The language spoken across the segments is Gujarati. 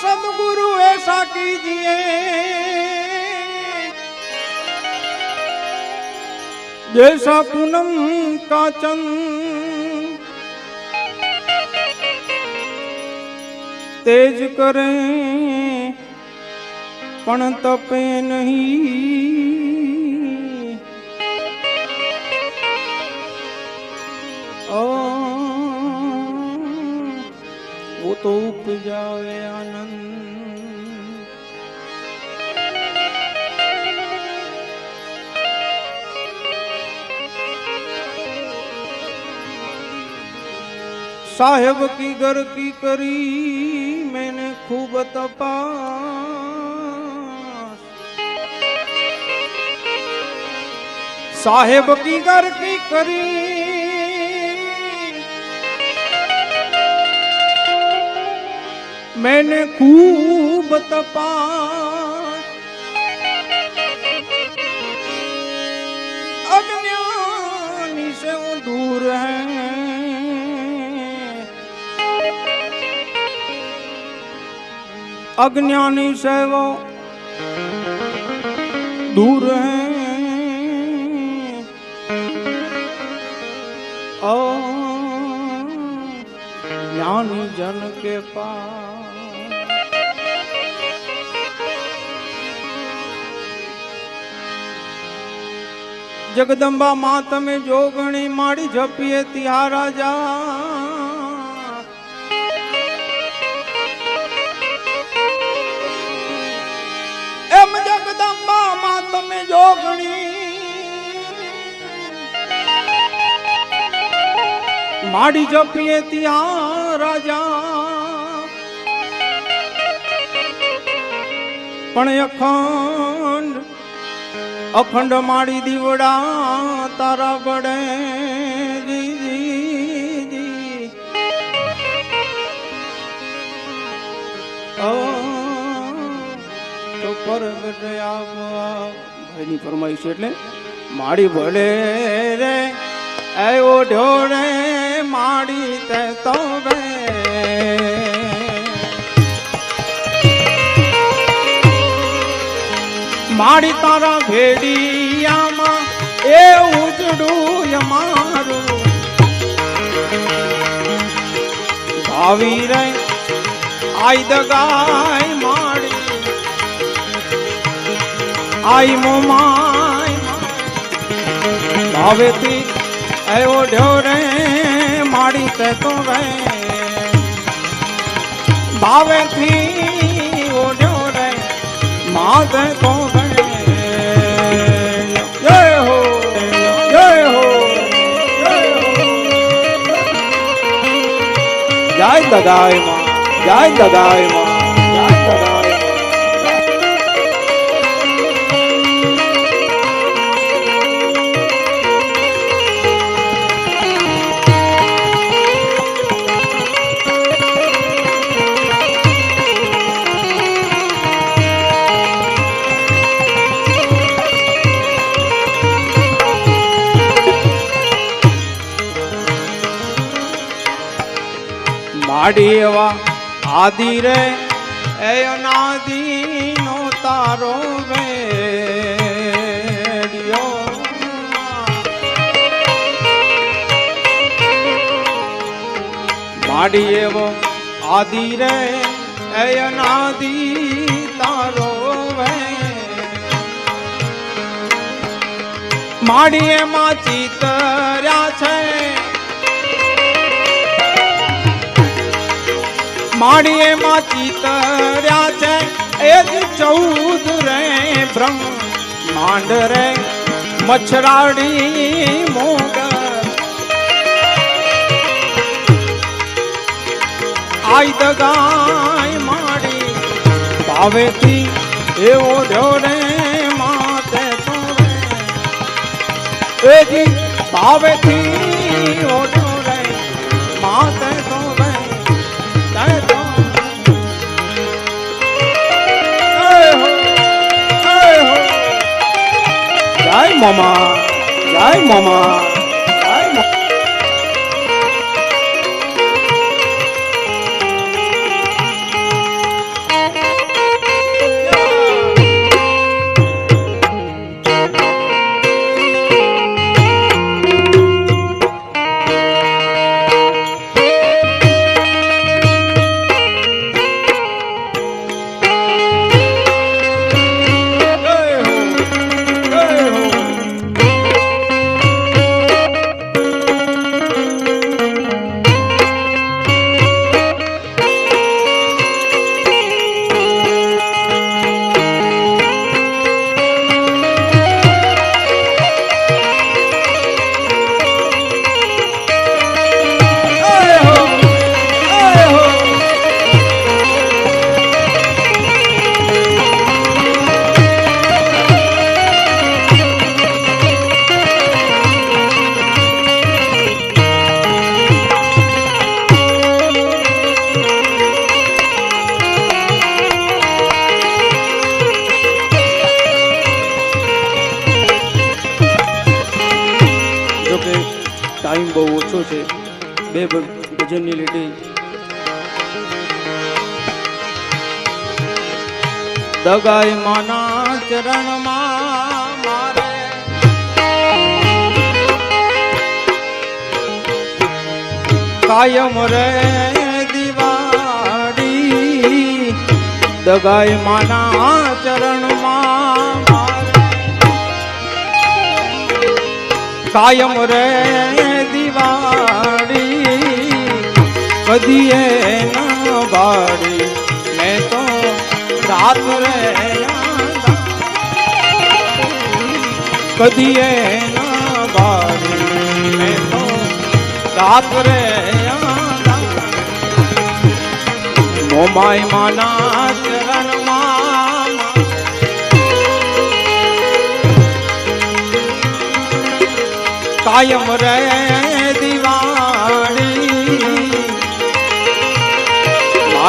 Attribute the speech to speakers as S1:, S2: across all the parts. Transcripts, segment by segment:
S1: સદગુરુ એ સાકી જીએ જૈસા પૂનમ કાચન. તેજ કરે પણ તપે નહીં. तो उपजावे आनंद। साहेब की घर की करी मैंने खूब तपा साहेब की घर की करी मैंने खूब तपास अज्ञानी से वो दूर है अज्ञानी से वो दूर है જ્ઞાની જન કે પા જગદંબા માં તમે જોગણી માડી જપીએ ત્યાં રાજા માડી જપીએ ત્યાં રાજા. પણ અખંડ અખંડ માડી દીવડા તારા બડે તો પરગટ આવવા ભાઈની ફરમાઈશ છે એટલે માડી ભલે રે આવ્યો ઢોળે માડી તે તો માડી તારા ભેડિયામાં એ ઉજડું મારું. ભાવી રે આઈ દગાય માડી આઈ મોમાય ભાવેથી એવો ઢોરે માડી તે તો રે ભાવેથી ઓઢ્યો રે માધે તો રે જય દગાય જય દગાય એવા આદિ રે, એ અનાદિ નો તારો વેડિયો. માડી એવો આદિ રે, એ અનાદિ તારો વે માડીએ એમાં ચિતર્યા છે માડી માં ચિતર્યા છે. એ જ ચૌદ રે બ્રહ્મ, માંડ રે મચ્છરાડી મોગર આઈ દગાય માડી, ભાવેથી એવો ઢો રે માતે તો રે એજી ભાવેથી ઓઢો જય મામા જય છે. બે ભજનની લીટી. દગાઈ માના ચરણમાં કાયમ રે દિવાળી. દગાઈ માના ચરણમાં કાયમ રે કદીએ ના બાળી મેં તો રાત રે કદીએ ના બાળી મેં તો રાત રે મોમાય માના ચરણમાં કાયમ રે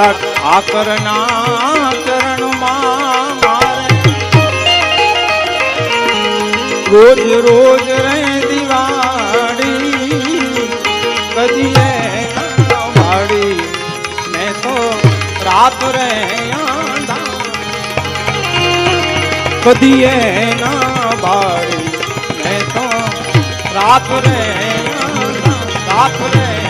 S1: મારા ઠાકરના ચરણમાં રોજ રોજ રે દિવાળી કદીએ ન વાળી મેં તો રાત રે કદી એ ના બાળી મેં તો રાત રે રાત રે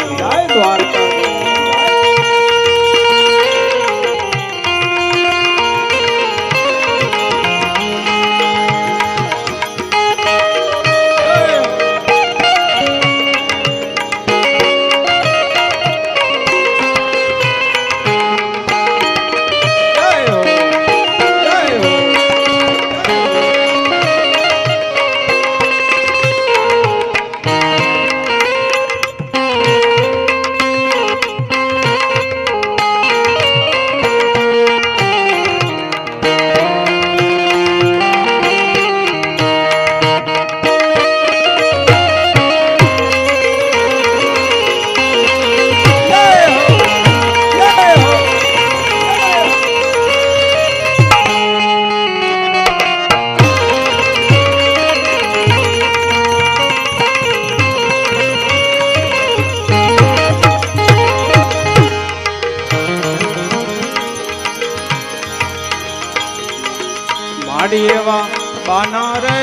S1: માડી એવા બાના રે,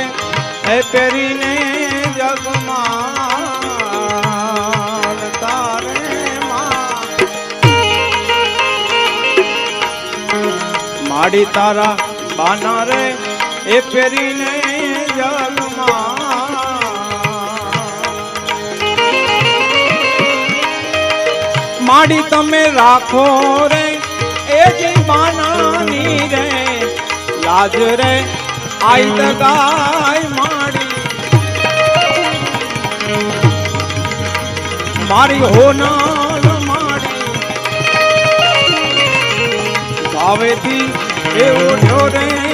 S1: હે પહેરીને જગમાં તારે માડી તારા બાના રે એ પહેરીને જગમાં માડી તમે રાખો રે, એ જે બાનાની રે લાજ રે આઈ દગાય માડી. મારી હોનાર માડી. ભાવેથી એ ઓઢ્યો રે